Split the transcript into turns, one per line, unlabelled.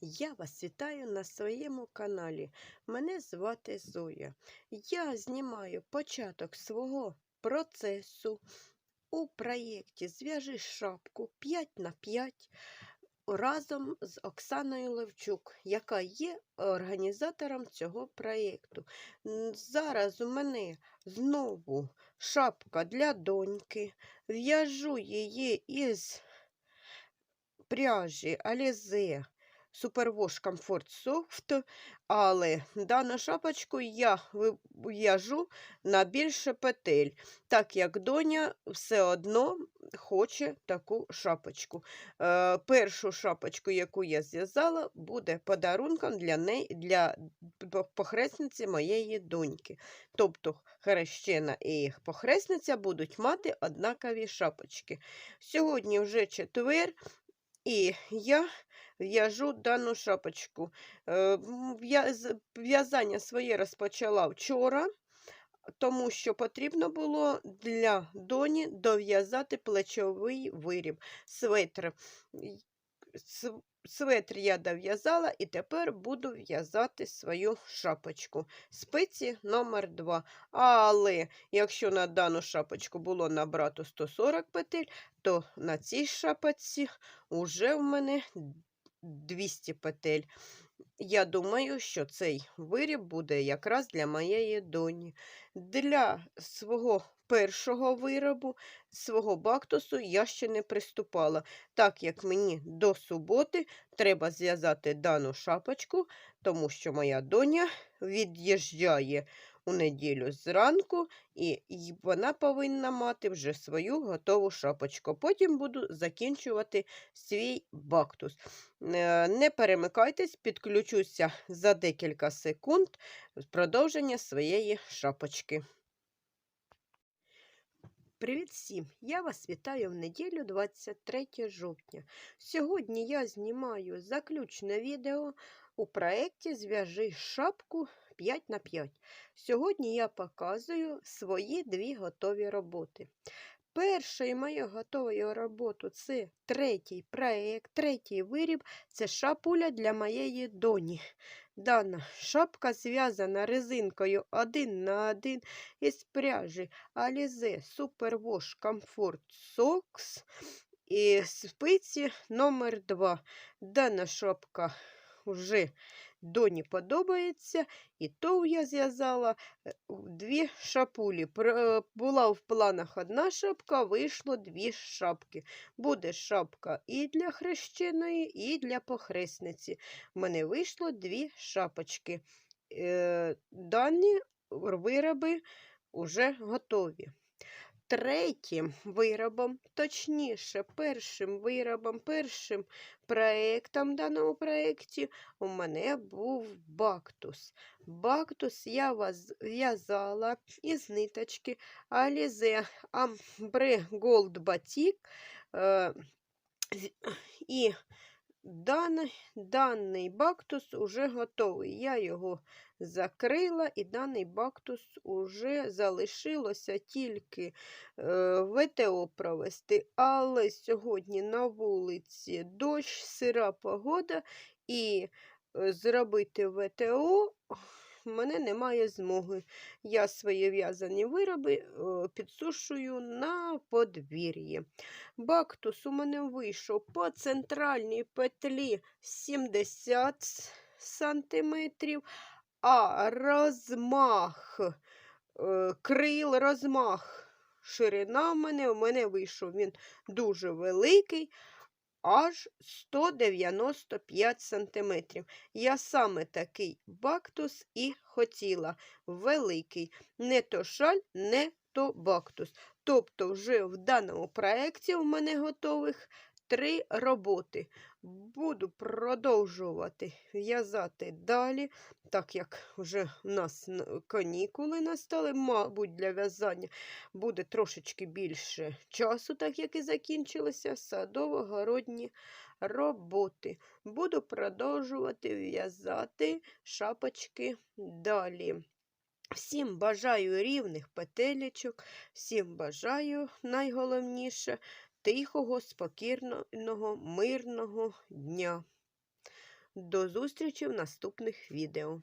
Я вас вітаю на своєму каналі. Мене звати Зоя. Я знімаю початок свого процесу у проєкті Зв'яжи шапку 5 на 5 разом з Оксаною Левчук, яка є організатором цього проєкту. Зараз у мене знову шапка для доньки. В'яжу її із пряжі Alize Superwash Comfort Soft, але дану шапочку я ви- в'яжу на більше петель, так як доня все одно хоче таку шапочку. Е, першу шапочку, яку я зв'язала, буде подарунком для неї для похресниці моєї доньки. Тобто хрещена і похресниця будуть мати однакові шапочки. Сьогодні вже четвер, і я в'яжу дану шапочку. Е, В'язання своє розпочала вчора, тому що потрібно було для доні дов'язати плечовий виріб, светр. Светр я дов'язала і тепер буду в'язати свою шапочку. Спиці номер 2. Але якщо на дану шапочку було набрато 140 петель, то на цій шапочці уже в мене 200 петель. Я думаю, що цей виріб буде якраз для моєї доні. Для свого першого виробу, свого бактусу я ще не приступала, так як мені до суботи треба зв'язати дану шапочку, тому що моя доня від'їжджає у неділю зранку, і вона повинна мати вже свою готову шапочку. Потім буду закінчувати свій бактус. Е, Не перемикайтесь, підключуся за декілька секунд з продовження своєї шапочки. Привіт всім! Я вас вітаю в неділю 23 жовтня. Сьогодні я знімаю заключне відео у проєкті Зв'яжи шапку 5 на 5. Сьогодні я показую свої дві готові роботи. Перша моя готова робота це третій проєкт, третій виріб це шапуля для моєї доні. Дана шапка зв'язана резинкою 1 на 1 із пряжі Alize Superwash Comfort Socks і спиці номер 2 Дана шапка вже доні подобається, і то я зв'язала е, дві шапулі. Е, Була в планах одна шапка, вийшло дві шапки. Буде шапка і для хрещеної, і для похресниці. В мене вийшло дві шапочки. Е, Дані вироби вже готові. Третім виробом, точніше, першим виробом, першим проєктом даному проєкті у мене був бактус. Бактус я в'язала із ниточки Alize Ambre Gold Batik. Е, І даний, даний бактус уже готовий. Я його закрила, і даний бактус уже залишилося тільки е, ВТО провести. Але сьогодні на вулиці дощ, сира погода, і е, зробити ВТО в мене немає змоги. Я свої в'язані вироби е, підсушую на подвір'ї. Бактус у мене вийшов по центральній петлі 70 сантиметрів, а розмах е, крил, розмах, ширина в мене, у мене вийшов він дуже великий, аж 195 сантиметрів. Я саме такий бактус і хотіла. Великий. Не то шаль, не то бактус. Тобто, вже в даному проєкті у мене готових три роботи. Буду продовжувати в'язати далі, так як вже в нас канікули настали, мабуть, для в'язання буде трошечки більше часу, так як і закінчилися садово-городні роботи. Буду продовжувати в'язати шапочки далі. Всім бажаю рівних петелечок, всім бажаю найголовніше тихого, спокійного, мирного дня. До зустрічі в наступних відео.